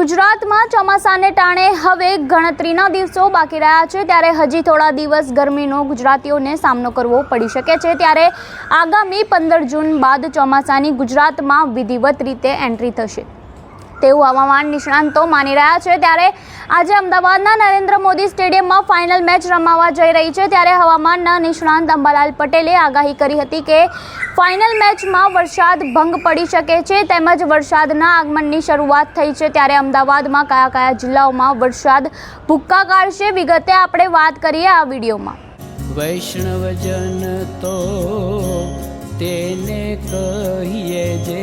ગુજરાતમાં ચોમાસાને ટાણે હવે ગણતરીના દિવસો બાકી રહ્યા છે, ત્યારે હજી થોડા દિવસ ગરમીનો ગુજરાતીઓને સામનો કરવો પડી શકે છે. ત્યારે આગામી પંદર જૂન બાદ ચોમાસાની ગુજરાતમાં વિધિવત રીતે એન્ટ્રી થશે. તેવું હવામાન નિષ્ણાંતો માની રહ્યા છે. ત્યારે આજે અમદાવાદના નરેન્દ્ર મોદી સ્ટેડિયમમાં ફાઇનલ મેચ રમાવા જઈ રહી છે. ત્યારે હવામાનના નિષ્ણાંત અંબાલાલ પટેલે આગાહી કરી હતી કે ફાઇનલ મેચમાં વરસાદ ભંગ પડી શકે છે તેમજ વરસાદના આગમનની શરૂઆત થઈ છે. ત્યારે અમદાવાદમાં કયા કયા જિલ્લાઓમાં વરસાદ ભૂક્કા કાઢશે વિગતે આપણે વાત કરીએ આ વિડીયોમાં. વૈષ્ણવજન તો તેને કહીએ જે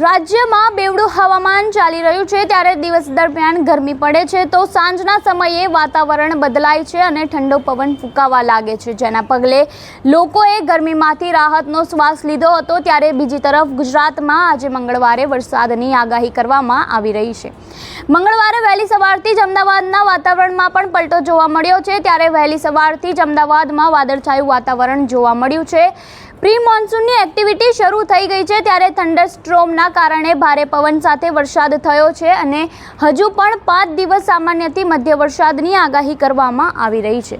રાજ્યમાં બેવડું હવામાન ચાલી રહ્યું છે ત્યારે દિવસ દરમિયાન ગરમી પડે છે તો સાંજના સમયે વાતાવરણ બદલાય છે અને ઠંડો પવન ફૂંકાવા લાગે છે. જેના પગલે લોકોએ ગરમીમાંથી રાહતનો શ્વાસ લીધો હતો ત્યારે બીજી તરફ ગુજરાતમાં આજે મંગળવારે વરસાદની આગાહી કરવામાં આવી રહી છે. મંગળવારે વહેલી સવારથી જ અમદાવાદના વાતાવરણમાં પણ પલટો જોવા મળ્યો છે. ત્યારે વહેલી સવારથી જ અમદાવાદમાં વાદળછાયું વાતાવરણ જોવા મળ્યું છે. પ્રી મોન્સૂનની એક્ટિવિટી શરૂ થઈ ગઈ છે ત્યારે થંડરસ્ટ્રોમના કારણે ભારે પવન સાથે વરસાદ થયો છે અને હજુ પણ પાંચ દિવસ સામાન્યથી મધ્ય વરસાદની આગાહી કરવામાં આવી રહી છે.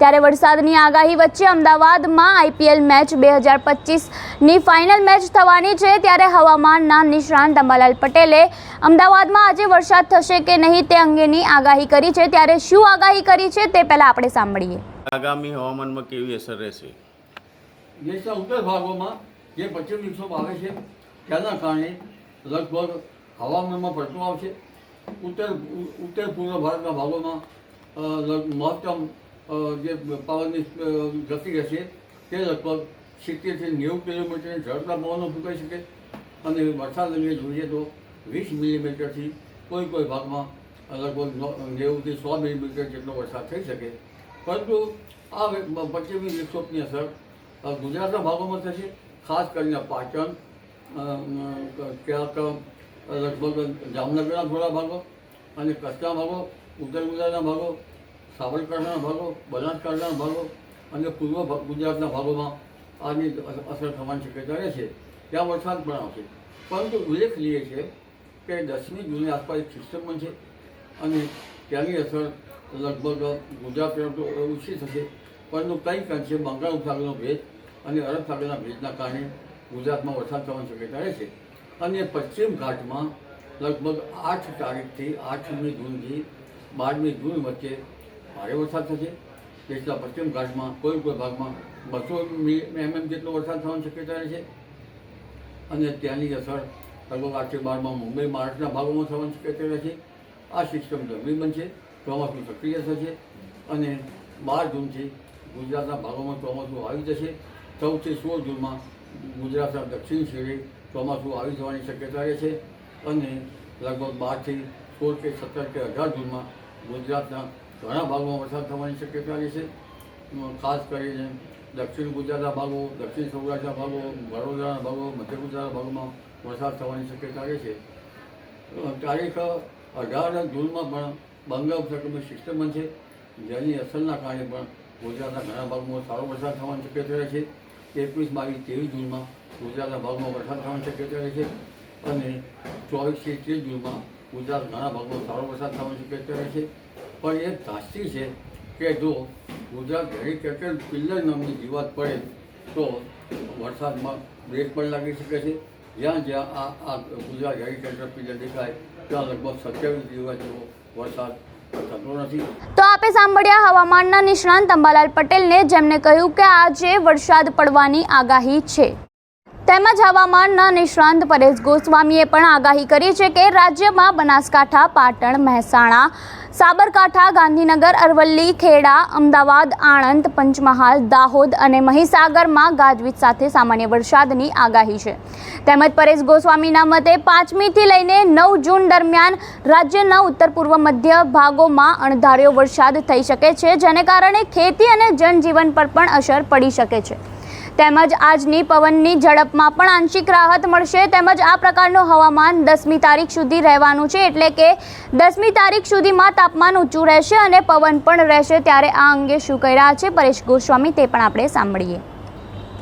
ત્યારે વરસાદની આગાહી વચ્ચે અમદાવાદમાં આઈપીએલ મેચ બે હજાર પચીસની ફાઇનલ મેચ થવાની છે ત્યારે હવામાનના નિષ્ણાંત અંબાલાલ પટેલે અમદાવાદમાં આજે વરસાદ થશે કે નહીં તે અંગેની આગાહી કરી છે. ત્યારે શું આગાહી કરી છે તે પહેલાં આપણે સાંભળીએ. આગામી હવામાનમાં કેવી અસર રહેશે? દેશના ઉત્તર ભાગોમાં જે પશ્ચિમ વિક્ષોભ આવે છે, તેના કારણે લગભગ હવામાનમાં પલટો આવશે. ઉત્તર ઉત્તર પૂર્વ ભારતના ભાગોમાં મહત્તમ જે પવનની ગતિ રહેશે, તે લગભગ સિત્તેરથી નેવું કિલોમીટરની ઝડપના પવનો ફૂંકાઈ શકે અને વરસાદ અંગે જોઈએ તો વીસ મિલીમીટરથી કોઈ કોઈ ભાગમાં લગભગ નેવુંથી સો મિલીમીટર જેટલો વરસાદ થઈ શકે. પરંતુ આ પશ્ચિમી વિક્ષોભની અસર ગુજરાતના ભાગોમાં થશે, ખાસ કરીને પાટણ ક્યાંક લગભગ જામનગરના થોડા ભાગો અને કચ્છના ભાગો, ઉત્તર ગુજરાતના ભાગો, સાબરકાંઠાના ભાગો, બનાસકાંઠાના ભાગો અને પૂર્વ ગુજરાતના ભાગોમાં આની અસ- અસર થવાની શક્યતા રહેશે ત્યાં વરસાદ પણ આવશે. પરંતુ ઉલ્લેખનીય છે કે દસમી જૂને આસપાસ એક સિસ્ટમ છે અને ત્યાંની અસર લગભગ ગુજરાત ઓછી થશે. પરંતુ કંઈક અંશે બંગાળ ઉપસાગરનો ભેજ અને અરબ સાગરના ભેજના કારણે ગુજરાતમાં વરસાદ થવાની શક્યતા રહેશે અને પશ્ચિમ ઘાટમાં લગભગ આઠ તારીખથી આઠમી જૂનથી બારમી જૂન વચ્ચે ભારે વરસાદ થશે. દેશના પશ્ચિમ ઘાટમાં કોઈ કોઈ ભાગમાં બસો એમએમ જેટલો વરસાદ થવાની શક્યતા રહેશે અને ત્યાંની અસર લગભગ આઠથી બારમાં મુંબઈ, મહારાષ્ટ્રના ભાગોમાં થવાની શક્યતા રહેશે આ સિસ્ટમ ગરમી બનશે, ચોમાસું સક્રિય થશે અને બાર જૂનથી ગુજરાતના ભાગોમાં ચોમાસું આવી જશે. ચૌદથી સોળ જૂનમાં ગુજરાતના દક્ષિણ છેડે ચોમાસું આવી જવાની શક્યતા રહે છે અને લગભગ બારથી સોળ કે સત્તર કે અઢાર જૂનમાં ગુજરાતના ઘણા ભાગોમાં વરસાદ થવાની શક્યતા રહે છે. ખાસ કરીને દક્ષિણ ગુજરાતના ભાગો, દક્ષિણ સૌરાષ્ટ્રના ભાગો, વડોદરાના ભાગો, મધ્ય ગુજરાતના ભાગોમાં વરસાદ થવાની શક્યતા રહે છે. તારીખ અઢાર જૂનમાં પણ બંગાળ સિસ્ટમ બનશે. જેની અસરના કારણે પણ ગુજરાતના ઘણા ભાગમાં સારો વરસાદ થવાની શક્યતા રહે છે. એકવીસ, બાવીસ, ત્રેવીસ જૂનમાં ગુજરાતના ભાગમાં વરસાદ થવાની શક્યતા રહે છે અને ચોવીસથી ત્રીસ જૂનમાં ગુજરાત ઘણા ભાગમાં સારો વરસાદ થવાની શક્યતા રહેશે પણ એ ધાસ્તી છે કે જો ગુજરાત હેરિકેટર પિલ્લર નામની જીવાત પડે તો વરસાદમાં બ્રેક પણ લાગી શકે છે. જ્યાં જ્યાં આ આ ગુજરાત હેરિટેટર પિલ્લર દેખાય, ત્યાં લગભગ સત્યાવીસ દિવસ જેવો વરસાદ તો આપે સાંભળ્યા હવામાનના નિષ્ણાંત અંબાલાલ પટેલને જેમણે કહ્યું કે આજે વરસાદ પડવાની આગાહી છે. તેમજ હવામાનના નિષ્ણાંત પરેશ ગોસ્વામીએ પણ આગાહી કરી છે કે રાજ્યમાં બનાસકાંઠા, પાટણ, મહેસાણા, સાબરકાંઠા, ગાંધીનગર, અરવલ્લી, ખેડા, અમદાવાદ, આણંદ, પંચમહાલ, દાહોદ અને મહીસાગરમાં ગાજવીજ સાથે સામાન્ય વરસાદની આગાહી છે. તેમજ પરેશ ગોસ્વામીના મતે પાંચમીથી લઈને નવ જૂન દરમિયાન રાજ્યના ઉત્તર પૂર્વ મધ્ય ભાગોમાં અણધાર્યો વરસાદ થઈ શકે છે, જેને કારણે ખેતી અને જનજીવન પર પણ અસર પડી શકે છે. તેમજ આજની પવનની ઝડપમાં પણ આંશિક રાહત મળશે. તેમજ આ પ્રકારનું હવામાન દસમી તારીખ સુધી રહેવાનું છે. એટલે કે દસમી તારીખ સુધીમાં તાપમાન ઊંચું રહેશે અને પવન પણ રહેશે. ત્યારે આ અંગે શું કહી રહ્યા છે? પરેશ ગોસ્વામી, તે પણ આપણે સાંભળીએ.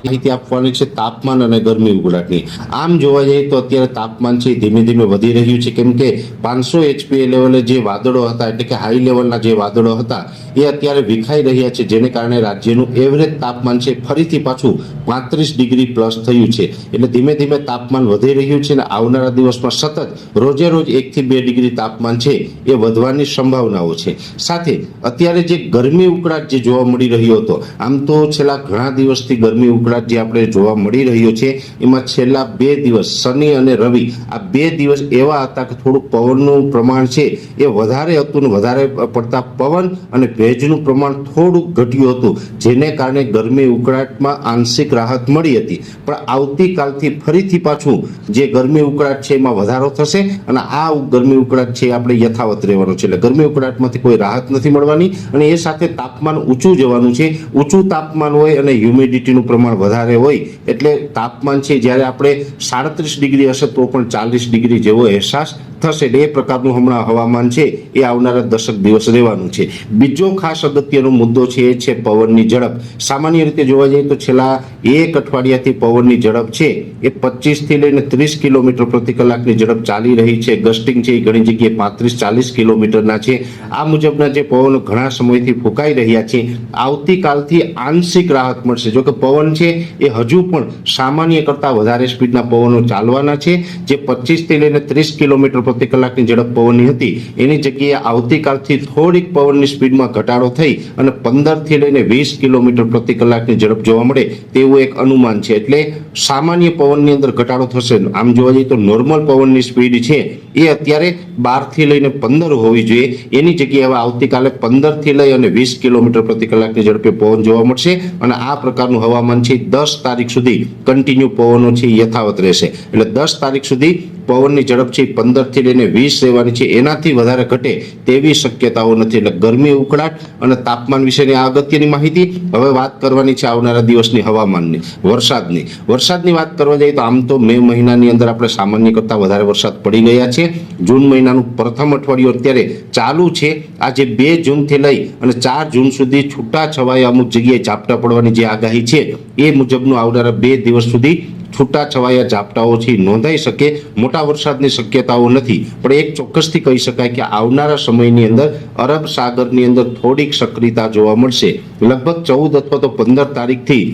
માહિતી આપવાની છે તાપમાન અને ગરમી ઉકળાટની આમ જોવા જઈએ તો અત્યારે તાપમાન છે ધીમે ધીમે વધી રહ્યું છે. કેમ કે પાંચસો એચપી લેવલે જે વાદળો હતા, એટલે કે હાઈ લેવલના જે વાદળો હતા, એ અત્યારે વિખાઈ રહ્યા છે. જેને કારણે રાજ્યનું એવરેજ તાપમાન છે ફરીથી પાછું પાંત્રીસ ડિગ્રી પ્લસ થયું છે. એટલે ધીમે ધીમે તાપમાન વધી રહ્યું છે અને આવનારા દિવસમાં સતત રોજે રોજ એકથી બે ડિગ્રી તાપમાન છે એ વધવાની સંભાવનાઓ છે. સાથે અત્યારે જે ગરમી ઉકળાટ જે જોવા મળી રહ્યો હતો, આમ તો છેલ્લા ઘણા દિવસથી ગરમી ઉકળાટ જે આપણે જોવા મળી રહ્યો છે, એમાં છેલ્લા બે દિવસ, શનિ અને રવિ, આ બે દિવસ એવા હતા કે થોડુંક પવનનું પ્રમાણ છે, એ વધારે હતું ને વધારે પડતા પવન અને ભેજનું પ્રમાણ થોડુંક ઘટ્યું હતું, જેને કારણે ગરમી ઉકળાટમાં આંશિક રાહત મળી હતી. પણ આવતીકાલથી ફરીથી પાછું જે ગરમી ઉકળાટ છે, એમાં વધારો થશે અને આ ગરમી ઉકળાટ છે આપણે યથાવત રહેવાનો છે. એટલે ગરમી ઉકળાટમાંથી કોઈ રાહત નથી મળવાની અને એ સાથે તાપમાન ઊંચું જવાનું છે. ઊંચું તાપમાન હોય અને હ્યુમિડિટીનું પ્રમાણ વધારે હોય, એટલે તાપમાન છે, જ્યારે આપણે સાડત્રીસ ડિગ્રી હશે તો પણ ચાલીસ ડિગ્રી જેવો અહેસાસ થશે. ને એ પ્રકારનું હમણાં હવામાન છે, એ આવનારા દશક દિવસ રહેવાનું છે. બીજો ખાસ અગત્યનો મુદ્દો છે, એ છે પવનની ઝડપ. સામાન્ય રીતે જોવા જઈએ તો છેલ્લા એક અઠવાડિયાથી પવનની ઝડપ છે, એ પચીસથી લઈને ત્રીસ કિલોમીટર પ્રતિ કલાકની ઝડપ ચાલી રહી છે. ગસ્ટિંગ છે એ ઘણી જગ્યાએ પાંત્રીસ ચાલીસ કિલોમીટરના છે. આ મુજબના જે પવનો ઘણા સમયથી ફૂંકાઈ રહ્યા છે, આવતીકાલથી આંશિક રાહત મળશે. જો કે પવન છે, એ હજુ પણ સામાન્ય કરતાં વધારે સ્પીડના પવનો ચાલવાના છે, જે પચીસથી લઈને ત્રીસ કિલોમીટર પ્રતિ કલાકની ઝડપ પવનની હતી. એની જગ્યાએ આવતીકાલથી થોડીક પવનની સ્પીડમાં ઘટાડો થઈ અને પંદરથી લઈને વીસ કિલોમીટર પ્રતિ કલાકની ઝડપ જોવા મળે તેવું એક અનુમાન છે. એટલે સામાન્ય પવનની અંદર ઘટાડો થશે. આમ જોવા જઈએ તો નોર્મલ પવનની સ્પીડ છે. એ અત્યારે બારથી લઈને પંદર હોવી જોઈએ. એની જગ્યાએ હવે આવતીકાલે પંદરથી લઈ અને વીસ કિલોમીટર પ્રતિ કલાકની ઝડપે પવન જોવા મળશે અને આ પ્રકારનું હવામાન છે. દસ તારીખ સુધી કન્ટિન્યુ પવનો છે, યથાવત રહેશે. એટલે દસ તારીખ સુધી પવનની ઝડપ છે પંદરથી લઈને વીસ રહેવાની છે. એનાથી વધારે ઘટે તેવી શક્યતાઓ નથી. એટલે ગરમી, ઉકળાટ અને તાપમાન વિશેની આ અગત્યની માહિતી હવે વાત કરવાની છે આવનારા દિવસની હવામાનની, વરસાદની. વરસાદની વાત કરવા જઈએ તો આમ તો મે મહિનાની અંદર આપણે સામાન્ય કરતાં વધારે વરસાદ પડી ગયા છે. જૂન મહિનાનું પ્રથમ અઠવાડિયું અત્યારે ચાલુ છે. આજે બે જૂનથી લઈ અને ચાર જૂન સુધી છૂટા છવાયા અમુક જગ્યાએ ઝાપટા પડવાની જે આગાહી છે એ મુજબનું આવનારા બે દિવસ સુધી છૂટા છવાયા ઝાપટાઓ છે એ નોંધાઈ શકે, મોટા વરસાદની શક્યતાઓ નથી. પણ એક ચોક્કસથી કહી શકાય કે આવનારા સમયની અંદર અરબ સાગરની અંદર થોડીક સક્રિયતા જોવા મળશે. લગભગ ચૌદ અથવા તો પંદર તારીખથી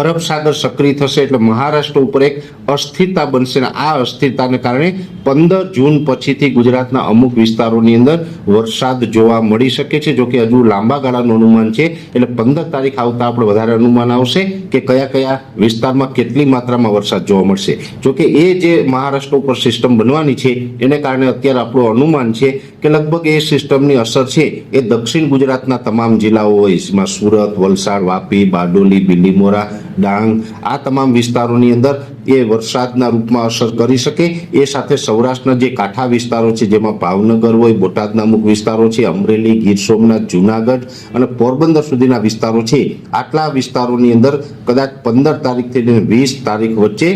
અરબ સાગર સક્રિય થશે એટલે મહારાષ્ટ્ર ઉપર એક અસ્થિરતા બનશે અને આ અસ્થિરતાને કારણે પંદર જૂન પછીથી ગુજરાતના અમુક વિસ્તારોની અંદર વરસાદ જોવા મળી શકે છે, જોકે હજુ લાંબા ગાળાનું અનુમાન છે. એટલે પંદર તારીખ આવતા આપણે વધારે અનુમાન આવશે કે કયા કયા વિસ્તારમાં કેટલી માત્રામાં વરસાદ જોવા મળશે. જોકે એ જે મહારાષ્ટ્ર ઉપર સિસ્ટમ બનવાની છે, એને કારણે અત્યારે આપણું અનુમાન છે કે લગભગ એ સિસ્ટમની અસર છે એ દક્ષિણ ગુજરાતના તમામ જિલ્લાઓ હોય સુરત, વલસાડ, વાપી, બારડોલી, બિલીમોરા ડાંગ આ તમામ વિસ્તારોની અંદર એ વરસાદના રૂપમાં અસર કરી શકે. એ સાથે સૌરાષ્ટ્રના જે કાંઠા વિસ્તારો છે, જેમાં ભાવનગર હોય, બોટાદના અમુક વિસ્તારો છે, અમરેલી, ગીર સોમનાથ, જુનાગઢ અને પોરબંદર સુધીના વિસ્તારો છે. આટલા વિસ્તારોની અંદર કદાચ પંદર તારીખથી વીસ તારીખ વચ્ચે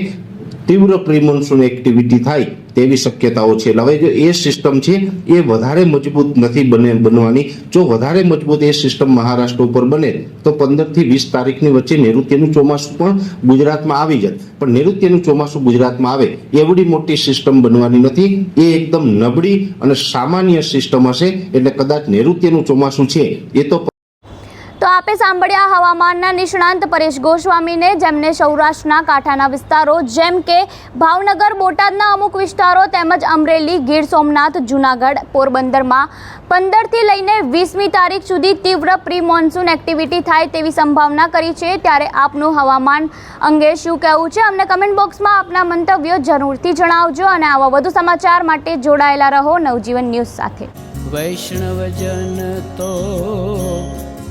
તીવ્ર પ્રિમોન્સૂન એક્ટિવિટી થાય તેવી શક્યતાઓ છે હવે જો એ સિસ્ટમ છે એ વધારે મજબૂત નથી બને બનવાની જો વધારે મજબૂત એ સિસ્ટમ મહારાષ્ટ્ર ઉપર બને તો પંદરથી વીસ તારીખની વચ્ચે નૈઋત્યનું ચોમાસું પણ ગુજરાતમાં આવી જાય પણ નૈઋત્યનું ચોમાસું ગુજરાતમાં આવે, એવડી મોટી સિસ્ટમ બનવાની નથી, એ એકદમ નબળી અને સામાન્ય સિસ્ટમ હશે, એટલે કદાચ નૈઋત્યનું ચોમાસું છે, એ તો આપે સાંભળ્યા હવામાનના નિષ્ણાંત પરેશ ગોસ્વામીને જેમને સૌરાષ્ટ્રના કાંઠાના વિસ્તારો જેમ કે ભાવનગર, બોટાદના અમુક વિસ્તારો તેમજ અમરેલી, ગીર સોમનાથ, જુનાગઢ પોરબંદરમાં પંદરથી લઈને વીસમી તારીખ સુધી તીવ્ર પ્રી મોન્સૂન એક્ટિવિટી થાય તેવી સંભાવના કરી છે. ત્યારે આપનું હવામાન અંગે શું કહેવું છે અમને કમેન્ટ બોક્સમાં આપના મંતવ્યો જરૂરથી જણાવજો અને આવા વધુ સમાચાર માટે જોડાયેલા રહો નવજીવન ન્યૂઝ સાથે. વૈષ્ણવજન તો